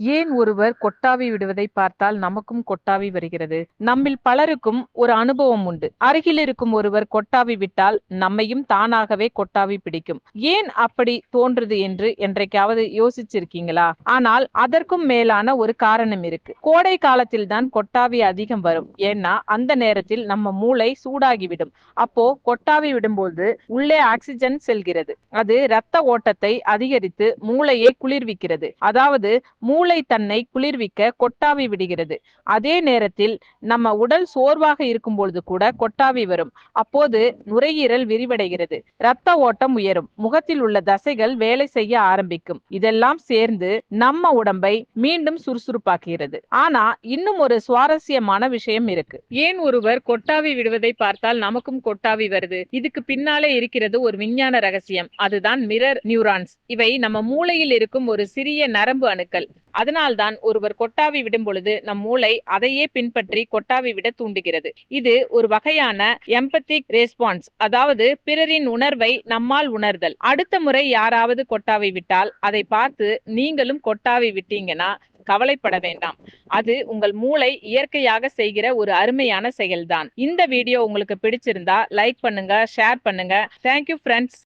ஏன் ஒருவர் கொட்டாவி விடுவதை பார்த்தால் நமக்கும் கொட்டாவி வருகிறது? நம்மில் பலருக்கும் ஒரு அனுபவம் உண்டு. அருகில் இருக்கும் ஒருவர் கொட்டாவி விட்டால் நம்மையும் தானாகவே கொட்டாவி பிடிக்கும். ஏன் அப்படி தோன்றுது என்று என்றைக்காவது யோசிச்சிருக்கீங்களா? ஆனால் அதற்கும் மேலான ஒரு காரணம் இருக்கு. கோடை காலத்தில் தான் கொட்டாவி அதிகம் வரும். ஏன்னா அந்த நேரத்தில் நம்ம மூளை சூடாகிவிடும். அப்போ கொட்டாவி விடும்போது உள்ளே ஆக்சிஜன் செல்கிறது. அது இரத்த ஓட்டத்தை அதிகரித்து மூளையை குளிர்விக்கிறது. அதாவது மூளை தன்னை குளிர்விக்க கொட்டாவி விடுகிறது. அதே நேரத்தில் நம்ம உடல் சோர்வாக இருக்கும் பொழுது கூட கொட்டாவி வரும். அப்போது நுரையீரல் விரிவடைகிறது. இரத்த ஓட்டம் உயரும். முகத்தில் உள்ள தசைகள் வேலை செய்ய ஆரம்பிக்கும். இதெல்லாம் சேர்ந்து நம்ம உடம்பை மீண்டும் சுறுசுறுப்பாக்குகிறது. ஆனா இன்னும் ஒரு சுவாரஸ்யமான விஷயம் இருக்கு. ஏன் ஒருவர் கொட்டாவி விடுவதை பார்த்தால் நமக்கும் கொட்டாவி வருது? இதுக்கு பின்னாலே இருக்கிறது ஒரு விஞ்ஞான ரகசியம். அதுதான் மிரர் நியூரான்ஸ். இவை நம்ம மூளையில் இருக்கும் ஒரு சிறிய நரம்பு அணுக்கள். அதனால்தான் ஒருவர் கொட்டாவி விடும் பொழுது நம் மூளை அதையே பின்பற்றி கொட்டாவி விட தூண்டுகிறது. இது ஒரு வகையான எம்பத்திக் ரெஸ்பான்ஸ் அதாவது பிறரின் உணர்வை நம்மால் உணர்தல். அடுத்த முறை யாராவது கொட்டாவி விட்டால் அதை பார்த்து நீங்களும் கொட்டாவி விட்டீங்கன்னா கவலைப்பட வேண்டாம். அது உங்கள் மூளை இயற்கையாக செய்கிற ஒரு அருமையான செயல்தான். இந்த வீடியோ உங்களுக்கு பிடிச்சிருந்தா லைக் பண்ணுங்க ஷேர் பண்ணுங்க. Thank you friends